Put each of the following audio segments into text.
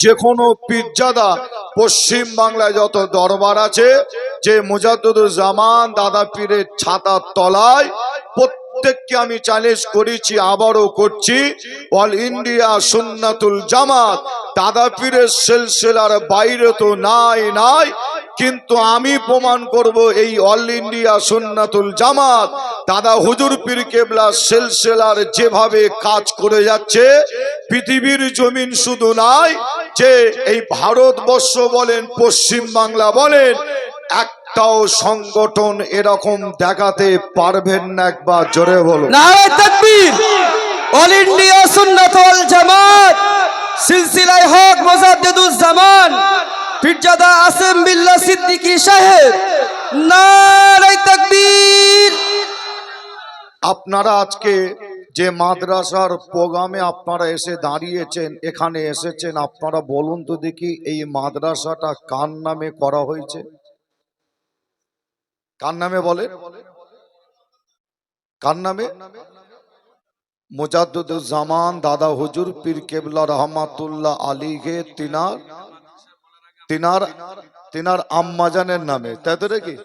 যে কোনো পিজ্জাদা পশ্চিম বাংলায় যত দরবার আছে, যে মুজাদুদুর জামান দাদা পীরের ছাতার তলায় প্রত্যেককে আমি চ্যালেঞ্জ করেছি, আবারও করছি। অল ইন্ডিয়া সুন্নাতুল জামাত দাদা পীরের সেলসেলার বাইরে তো নাই নাই। কিন্তু আমি প্রমাণ করব এই অল ইন্ডিয়া সুন্নাতুল জামাত দাদা হুজুর পীর কেবলা সেলসেলার যেভাবে কাজ করে যাচ্ছে, পৃথিবীর জমিন শুধু নাই, যে এই ভারতবর্ষ বলেন পশ্চিম বাংলা বলেন একটাও সংগঠন এরকম দেখাতে পারবেন না একবার জোরে বলো অল ইন্ডিয়া সুন্নাত জামাত। সিলসিলায় হক মুজাদ্দিদুজ জামান। পীরজাদা আসেম বিল্লাহ সিদ্দিকী সাহেব। নারে তাকবীর। আপনারা আজকে যে মাদ্রাসার প্রোগ্রামে আপনারা এসে দাঁড়িয়েছেন এখানে এসেছেন আপনারা বলুন তো দেখি এই মাদ্রাসাটা কার নামে করা হয়েছে? কার নামে বলে? কার নামে? জামান দাদা হুজুর পীর কেবলা রহমাতুল্লাহ আলীকে তিনার তিনার তিনার আম্মাজানের নামে। তাই তো নাকি?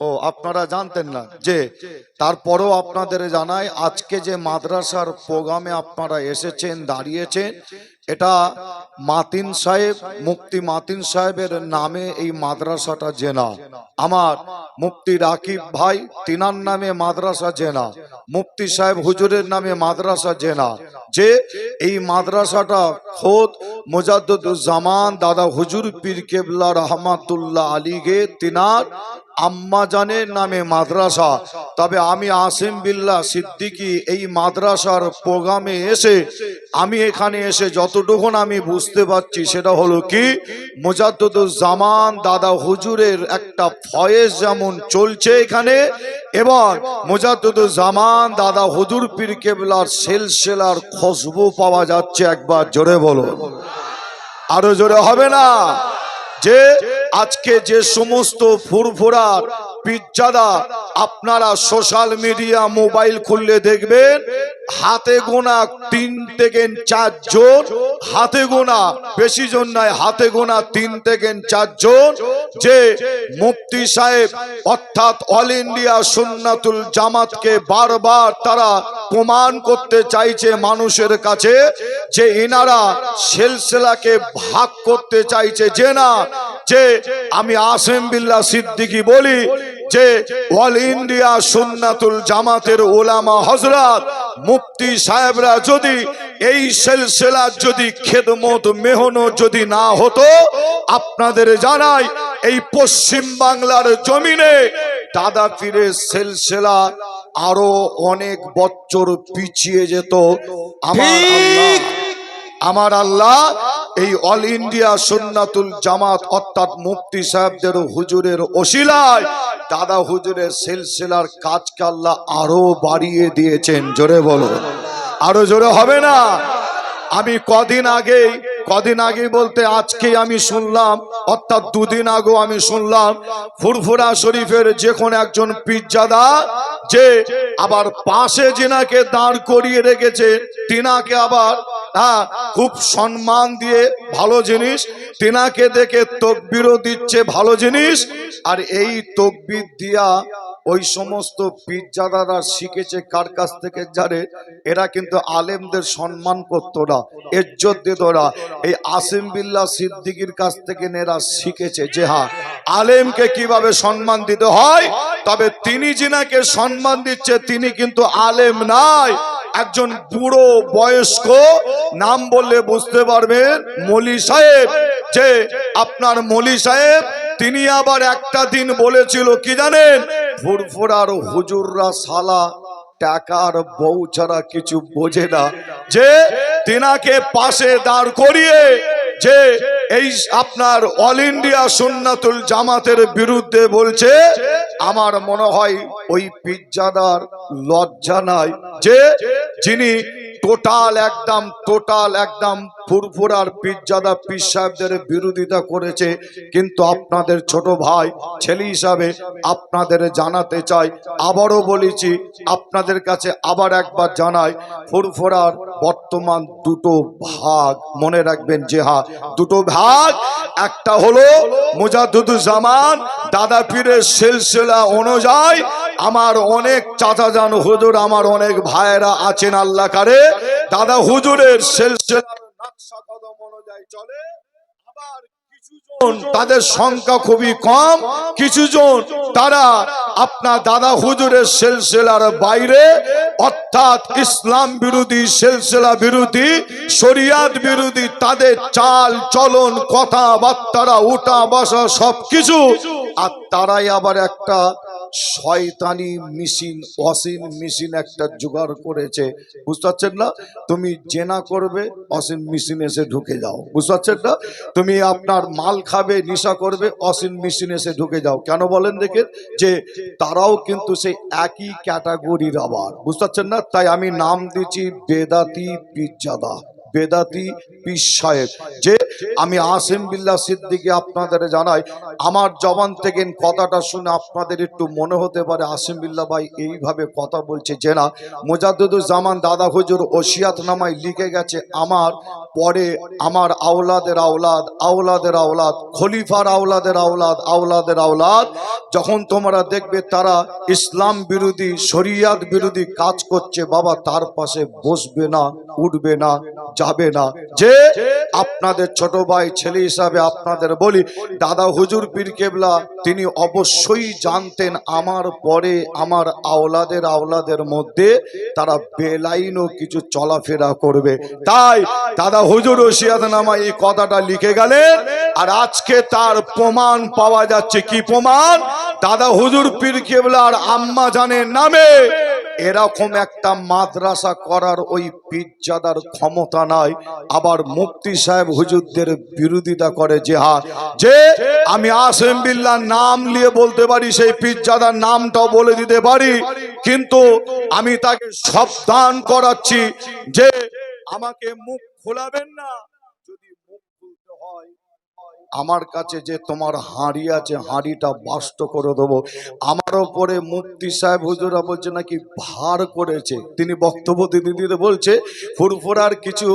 ও, আপনারা জানতেন না। যে, তারপরেও আপনাদের জানাই, আজকে যে মাদ্রাসার প্রোগ্রামে আপনারা এসেছেন, দাঁড়িয়েছেন এটা মাতিন সাহেব, মুক্তি মাতিন সাহেবের নামে এই মাদ্রাসাটা জেনা। আমার মুক্তি রাকিব ভাই, তিনার নামে মাদ্রাসা জেনা। মুফতি সাহেব হুজুরের নামে মাদ্রাসা জেনা। যে এই মাদ্রাসাটা খোদ জামান দাদা হুজুর পীর কেবলা রহমাতুল্লাহ আলীগে তিনার আম্মাজানের নামে মাদ্রাসা। তবে আমি আসিম বিল্লা সিদ্দিকী এই মাদ্রাসার প্রোগ্রামে এসে আমি এখানে এসে যতটুকুন আমি বুঝতে পারছি সেটা হলো কি জামান দাদা হুজুরের একটা ফয়েজ যেমন চলছে এখানে, এবং জামান দাদা হুজুর পীর কেবলার সেলসেলার খুশবু পাওয়া যাচ্ছে একবার জোরে বলো আরও জোরে হবে না? যে আজকে যে সমস্ত ফুরফুরার পিজ্জাদা আপনারা সোশ্যাল মিডিয়া, মোবাইল খুললে দেখবেন, হাতে গোনা তিন থেকে চারজন হাতে গোনা বেশি জন নয়, হাতে গোনা তিন থেকে চারজন যে মুফতি সাহেব, অর্থাৎ অল ইন্ডিয়া সুন্নাতুল জামাতকে বারবার তারা প্রমাণ করতে চাইছে মানুষের কাছে, যে এনারা সেলসেলাকে ভাগ করতে চাইছে, যে না যে আমি আসেম বিল্লাহ সিদ্দিকি বলি যে অল ইন্ডিয়া সুন্নাতুল জামাতের ওলামা হজরত মুফতি সাহেবরা যদি এই সেলসেলার যদি খেদমত মেহনত যদি না হতো আপনাদের জানাই এই পশ্চিম বাংলার জমিনে দাদা পীরের সেলসেলা আরও অনেক বছর পিছিয়ে যেত। আমার আল্লাহ আমার আল্লাহ এই অল ইন্ডিয়া সুন্নাতুল জামাত অর্থাৎ মুফতি সাহেবদের হুজুরের ওসিলায় দাদা হুজুরের সিলসিলার কাজকে আল্লাহ আরও বাড়িয়ে দিয়েছেন, জোরে বলো। আরও জোরে হবে না? আমি কদিন আগে কদিন আগে বলতে আজকে আমি শুনলাম, অর্থাৎ দুদিন আগেও আমি শুনলাম, ফুরফুরা শরীফের যে কোনো একজন পিজ্জাদা যে আবার পাশে যিনাকে দাঁড় করিয়ে রেখেছে, তিনাকে আবার হ্যাঁ খুব সম্মান দিয়ে ভালো জিনিস, তিনাকে দেখে তকবিরও দিচ্ছে ভালো জিনিস, আর এই তকবির দিয়া ওই সমস্ত পিজ্জাদারা শিখেছে কার কাছ থেকে জানে এরা কিন্তু আলেমদের সম্মান করতো না এজ্জত দিত না। এই আসিম বিল্লাহ সিদ্দিকির কাছ থেকে এরা শিখেছে যে হ্যাঁ আলেমকে কীভাবে সম্মান দিতে হয়, তবে তিনি যিনাকে সম্মান দিচ্ছে, তিনি কিন্তু আলেম নাই। একজন বুড়ো বয়স্ক, নাম বললে বুঝতে পারবেন, মলি সাহেব। যে আপনার মলি সাহেব, তিনি আবার একটা দিন বলেছিল, কি জানেন? ফুরফুরার হুজুররা সালা টাকার বউ ছাড়া কিছু বোঝে না। যে তিনাকে পাশে দাঁড় করিয়ে, যে এই আপনার অল ইন্ডিয়া সুন্নাতুল জামাতের বিরুদ্ধে বলছে, আমার মনে হয় ওই পিজ্জাদার লজ্জা নাই যে, যিনি টোটাল একদম টোটাল একদম ফুরফুরার পিজ্জাদা পীর সাহেবদের বিরোধিতা করেছে। কিন্তু আপনাদের ছোট ভাই, ছেলে হিসাবে আপনাদের জানাতে চাই, আবারও বলেছি, আপনাদের কাছে আবার একবার জানাই, ফুরফুরার বর্তমান দুটো ভাগ, মনে রাখবেন যে হা, দুটো ভাগ, একটা হলো মুজাদুজ্জামান দাদা পীরের সিলসিলা অনুযায়ী আমার অনেক চাচা যান হুজুর, আমার অনেক ভাইয়েরা আছেন আল্লাহ কারে, দাদা হুজুরের সিলসিলার চলে আবার তাদের সংখ্যা খুবই কম, কিছুজন তারা আপনার দাদা হুজুরের সিলসিলার বাইরে, অর্থাৎ ইসলাম বিরোধী, সিলসিলা বিরোধী, শরিয়াত বিরোধী, তাদের চাল, চলন কথাবার্তারা উঠা বসা সবকিছু, আর তারাই আবার একটা শয়তানি মেশিন অসীন মেশিন একটা জোগাড় করেছে। বুঝতে পারছেন না? তুমি জেনা করবে অসীন মেশিন এসে ঢুকে যাও। বুঝতে পারছেন না? তুমি আপনার মাল খাবে, নেশা করবে অসীন মেশিন এসে ঢুকে যাও। কেন বলেন দেখে যে, তারাও কিন্তু সেই একই ক্যাটাগরির আবার। বুঝতে পারছেন না? তাই আমি নাম দিচ্ছি বেদাতি পিজ্জাদা। বেদাতি পীর সাহেব, যে আমি আসিম বিল্লাহ সিদ্দিকে আপনাদের জানাই, আমার জবান থেকে কথাটা শুনে আপনাদের একটু মনে হতে পারে, আসিম বিল্লাহ ভাই এইভাবে কথা বলছে যে না জামান দাদা হুজুর ওসিয়াত নামায় লিখে গেছে, আমার পরে আমার আওলাদের আওলাদ আওলাদের আওলাদ, খলিফার আওলাদের আওলাদ আওলাদের আওলাদ, যখন তোমরা দেখবে তারা ইসলাম বিরোধী, শরিয়াত বিরোধী কাজ করছে, বাবা তার পাশে বসবে না। উঠবে না, যাবে না। যে আপনাদের ছোট ভাই, ছেলে হিসাবে আপনাদের বলি, দাদা হুজুর পীর কেবলা, তিনি অবশ্যই জানতেন আমার পরে আমার আওলাদের আওলাদের মধ্যে তারা বেলাইনও কিছু চলাফেরা করবে। তাই দাদা হুজুর ওসিয়াত নামা এই কথাটা লিখে গেলেন, আর আজকে তার প্রমাণ পাওয়া যাচ্ছে। কি প্রমাণ? দাদা হুজুর পীর কেবলার আম্মা জানের নামে এরকম একটা মাদ্রাসা করার ওই পিজ্জাদার ক্ষমতা নাই। আবার মুফতি সাহেব হুজুরদের বিরোধিতা করে যে হা যে, আমি আসেম বিল্লার নাম নিয়ে বলতে পারি, সেই পিজ্জাদার নামটাও বলে দিতে পারি। কিন্তু আমি তাকে সাবধান করাচ্ছি যে, আমাকে মুখ খোলাবেন না যদি মুখ খুলতে হয় আমার কাছে যে তোমার হাঁড়ি আছে, হাঁড়িটা বাস্ত করে দেবো। আমার ওপরে মুফতি সাহেব হুজুরা বলছে নাকি ভার করেছে। তিনি বক্তব্য দিতে বলছে, ফুরফুরার কিছু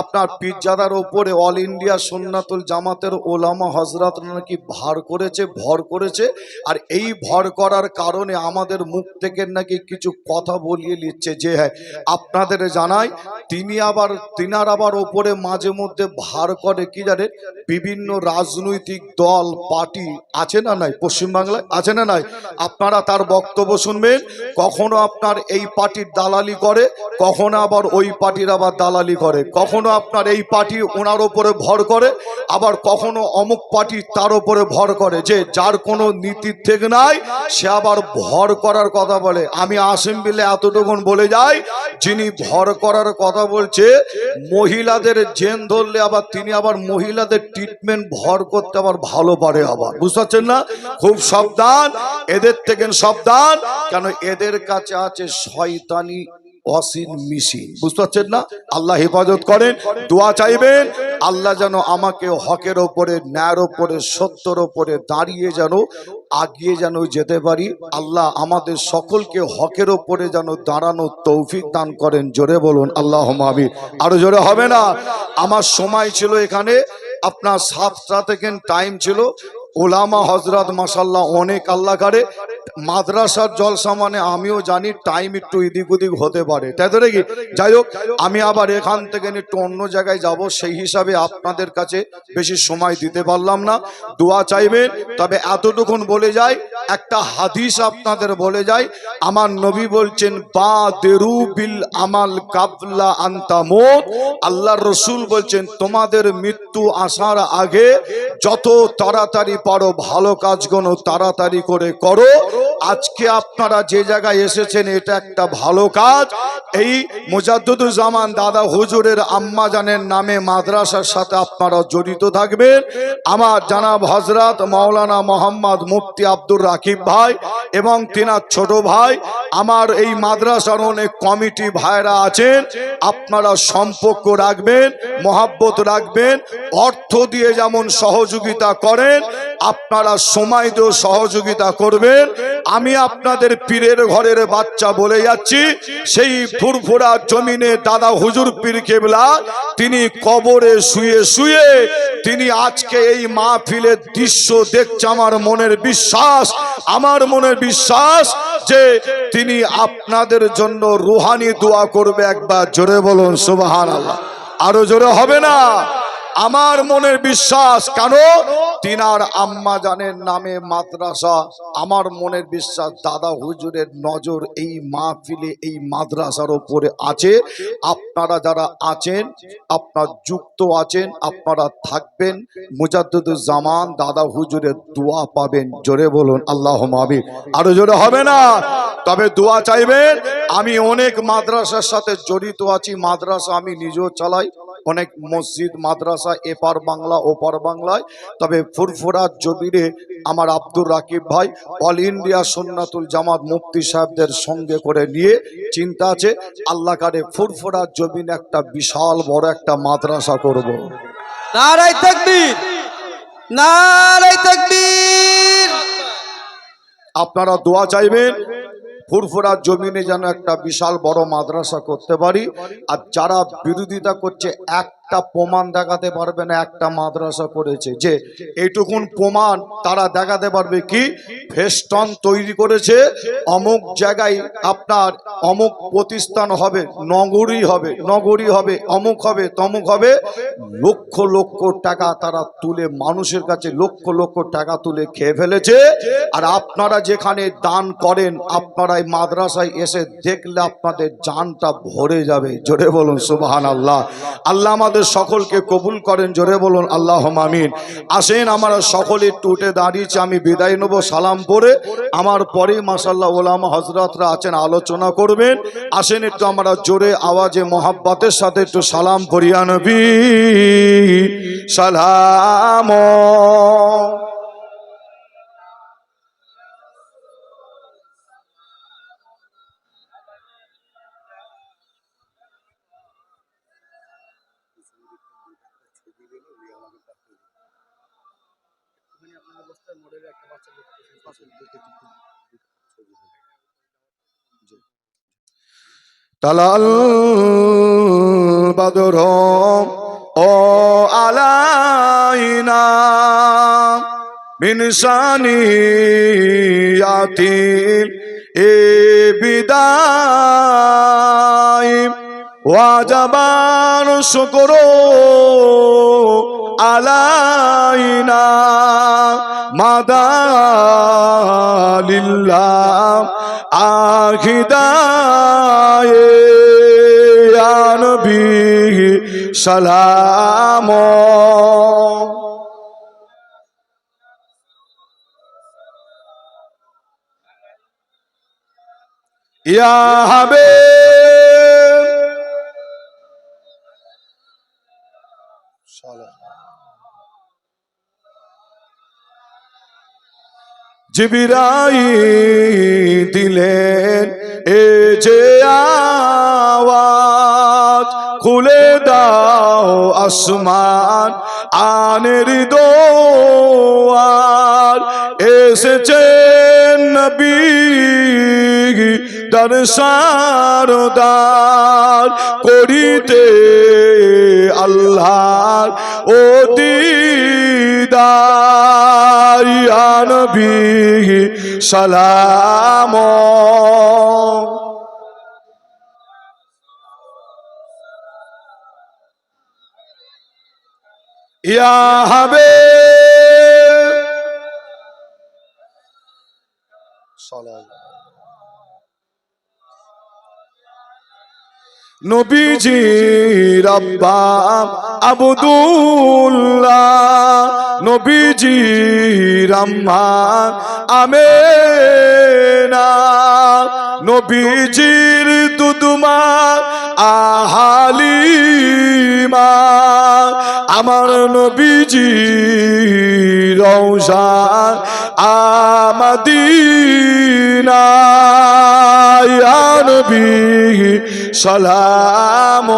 আপনার পিজ্জাদার ওপরে অল ইন্ডিয়া সুন্নাতুল জামাতের ওলামা হজরত নাকি ভার করেছে, ভর করেছে? আর এই ভর করার কারণে আমাদের মুখ থেকে নাকি কিছু কথা বলিয়ে নিচ্ছে যে হ্যাঁ আপনাদের জানাই, তিনি আবার, তিনার আবার ওপরে মাঝে মধ্যে ভার করে, কি জানেন? বিভিন্ন রাজনৈতিক দল, পার্টি আছে না নাই? পশ্চিমবাংলায় আছে না নাই? আপনারা তার বক্তব্য শুনবেন, কখনো আপনার এই পার্টির দালালি করে, কখনো আবার ওই পার্টির আবার দালালি করে, কখনো আপনার এই পার্টি ওনার ওপরে ভর করে আবার কখনো অমুক পার্টি তার ওপরে ভর করে যে যার কোনো নীতির থেকে নাই, সে আবার ভর করার কথা বলে। আমি আসেম বিলে এতটুকুন বলে যাই, যিনি ভর করার কথা বলছে, মহিলাদের জেন ধরলে আবার তিনি আবার মহিলাদের ট্রিটমেন্ট ভর করতে আবার ভালো পারে আবার। বুঝতে পারছেন না? খুব সাবধান, এদের থেকে সাবধান, কেন এদের কাছে আছে শয়তানি অসীন মিশিন বুঝতে পারছেন না? আল্লাহ হেফাজত করেন, দোয়া চাইবেন আল্লাহ যেন আমাকে হকের ওপরে, ন্যায়ের ওপরে, সত্যর ওপরে দাঁড়িয়ে যেন আগিয়ে যেন যেতে পারি। আল্লাহ আমাদের সকলকে হকের ওপরে যেন দাঁড়ানোর তৌফিক দান করেন। জোরে বলুন আল্লাহ মাবি আরও জোরে হবে না? আমার সময় ছিল এখানে। আপনার সাতটা থেকে টাইম ছিল। ওলামা হজরত মাসাল্লাহ অনেক আল্লাহ কারে। মাদ্রাসার জলসা মানে আমিও জানি টাইম একটু এদিক ওদিক হতে পারে। তাই তো নাকি? যাই হোক, আমি আবার এখান থেকে একটু অন্য জায়গায় যাব, সেই হিসাবে আপনাদের কাছে বেশি সময় দিতে পারলাম না। দোয়া চাইবেন, তবে এতটুকুন বলে যাই, একটা হাদিস আপনাদের বলে যাই। আমার নবী বলছেন, বা দেরু বিল আমাল কাবলা আন্তামত আল্লাহর রসুল বলছেন, তোমাদের মৃত্যু আসার আগে যত তাড়াতাড়ি পারো, ভালো কাজগুলো তাড়াতাড়ি করে করো। আজকে আপনারা যে জায়গায় এসেছেন, এটা একটা ভালো কাজ। এই জামান দাদা হুজুরের আম্মা জানের নামে মাদ্রাসার সাথে আপনারা জড়িত থাকবেন। আমার জানাব হজরত মাওলানা মোহাম্মদ মুফতি আব্দুর রাকিব ভাই এবং তিনার ছোট ভাই। আমার এই মাদ্রাসার অনেক কমিটি ভাইরা আছেন। আপনারা সম্পর্ক রাখবেন, মহাব্বত রাখবেন, অর্থ দিয়ে যেমন সহযোগিতা করেন আপনারা সময় দিয়েও সহযোগিতা করবেন। আমি আপনাদের পীরের ঘরের বাচ্চা বলে যাচ্ছি। সেই ফুরফুরা জমিনে দাদা হুজুর পীর কেবলা, তিনি কবরে শুয়ে শুয়ে তিনি আজকে এই মাহফিলের দৃশ্য দেখছে আমার মনের বিশ্বাস। আমার মনের বিশ্বাস যে তিনি আপনাদের জন্য রুহানি দোয়া করবে একবার। জোরে বলুন আল্লাহ আরও জোরে হবে না? আমার মনের বিশ্বাস কেন? তিনার আম্মা জানের নামে মাদ্রাসা। আমার মনের বিশ্বাস দাদা হুজুরের নজর এই মাহফিলে, এই মাদ্রাসার ওপরে আছে। আপনারা যারা আছেন, আপনার যুক্ত আছেন, আপনারা থাকবেন। মুজাদ্দুজ্জামান দাদা হুজুরের দোয়া পাবেন। জোরে বলুন আল্লাহ মাবি আরও জোরে হবে না? তবে দোয়া চাইবেন, আমি অনেক মাদ্রাসার সাথে জড়িত আছি, মাদ্রাসা আমি নিজেও চালাই। অনেক মসজিদ মাদ্রাসা এপার বাংলা ওপার বাংলায়। তবে ফুরফুরা জবিরে আমার আব্দুর রাকিব ভাই অল ইন্ডিয়া সুন্নাতুল জামাত মুফতি সাহেবদের সঙ্গে করে নিয়ে চিন্তা আছে আল্লাহ কারে ফুরফুরা জবিন একটা বিশাল বড় একটা মাদ্রাসা করব। নারাই তাকবীর! নারাই তাকবীর! আপনারা দোয়া চাইবেন? ফুরফুরা জমিনে যেন একটা বিশাল বড় মাদ্রাসা করতে পারি। আর যারা বিরোধিতা করছে একটা প্রমাণ দেখাতে পারবে না, একটা মাদ্রাসা করেছে। যে এইটুকুন প্রমাণ তারা দেখাতে পারবে কি? ফেস্টন তৈরি করেছে, অমুক জায়গায় আপনার অমুক প্রতিষ্ঠান হবে, নগরী হবে নগরী হবে, অমুক হবে, তমুক হবে। লক্ষ লক্ষ টাকা তারা তুলে, মানুষের কাছে লক্ষ লক্ষ টাকা তুলে খেয়ে ফেলেছে। আর আপনারা যেখানে দান করেন, আপনারা এই মাদ্রাসায় এসে দেখলে আপনাদের জানটা ভরে যাবে। জোরে বলুন সুবাহান আল্লাহ আল্লাহ আমাদের সকলকে কবুল করেন, জোরে বলুন আল্লাহ মামিন আসেন, আমরা সকলে টুটে দাঁড়িয়েছে, আমি বিদায় নেব, সালাম পরে আমার পরে মাসাল্লাহ ওলাম হজরতরা আছেন, আলোচনা করবেন। আসেন, একটু আমরা জোরে আওয়াজে, মোহাব্বতের সাথে একটু সালাম করিয়া নবী। সালাম। তালাল বাদর ও আলাইনা মিনসানি ইয়াতিম এ বিদায়। ওয়াজাবান শুকর আলাইনা মাদালিল্লাহ আখিদায় নবী সালাম। ইয়া হবে জিবিরাই দিলেন, এ যে আওয়াজ, খুলে দাও আসমান আনের দোয়ার এসেছেন নবী দর্শারদার করিতে আল্লাহর ও দিদারিয়ান বিহি সালাম। ইয়া হবে নবীজি রব্বা আবদুল্লাহ। নবীজির আম্মা আমেনা নবীজির দুদুমা আহালিমা আমার নবীজি রৌশান আমাদিনা নবী সালাম।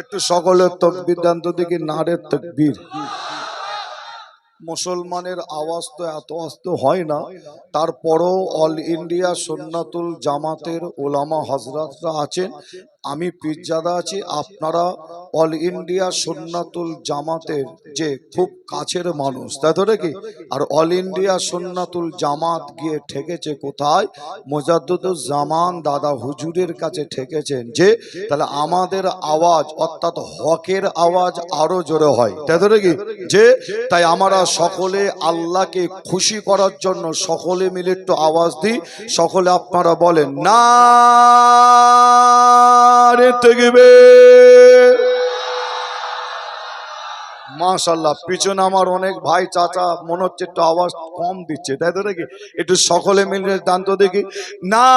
একটু সকলের তকবির নারের তকবীর। মুসলমানের আওয়াজ তো এত আস্ত হয় না, তারপরও অল ইন্ডিয়া সুন্নাতুল জামাতের ওলামা হজরতরা আছেন, আমি পীরজাদা আছি, আপনারা অল ইন্ডিয়া সুন্নাতুল জামাতের যে খুব কাছের মানুষ, তাই তো নাকি? আর অল ইন্ডিয়া সুন্নাতুল জামাত গিয়ে ঠেকেছে কোথায়? জামান দাদা হুজুরের কাছে ঠেকেছেন যে, তাহলে আমাদের আওয়াজ অর্থাৎ হকের আওয়াজ আরও জোরে হয়, তাই তো নাকি? যে, তাই আমরা সকলে আল্লাহকে খুশি করার জন্য সকলে মিলে একটু আওয়াজ দিই, সকলে আপনারা বলেন না তেগবে মাশাল্লাহ পিছনে আমার অনেক ভাই, চাচা, মনে হচ্ছে একটু আওয়াজ কম দিচ্ছে, তাই তো নাকি? একটু সকলে মিলে দান তো দেখি। না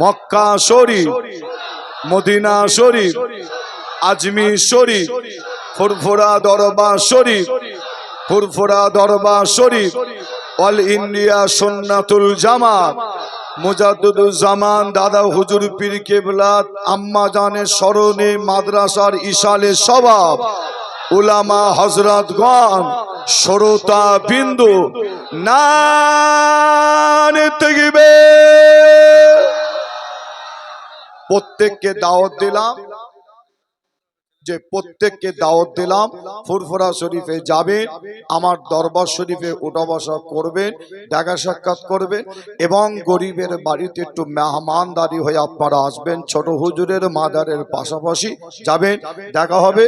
মক্কা শরীফ, মদিনা শরীফ, আজমি শরীফ, ফুরফুরা দরবার শরীফ, ফুরফুরা দরবার শরীফ, অল ইন্ডিয়া সুন্নাতুল জামাত জামান, দাদা হুজুর পীর কেবলাত, আম্মা জানের স্মরণে মাদ্রাসার ইশালে সবাব, উলামা হজরত হজরতগণ সরতা বিন্দু না প্রত্যেককে দাওয়াত দিলাম। যে প্রত্যেককে দাওয়াত দিলাম, ফুরফুরা শরীফে যাবেন, আমার দরবার শরীফে উঠা বসা করবেন, দেখা সাক্ষাৎ করবেন এবং গরিবের বাড়িতে একটু মেহমানদারি হয়ে আপনারা আসবেন, ছোট হুজুরের মাদারের পাশাপাশি যাবেন, দেখা হবে।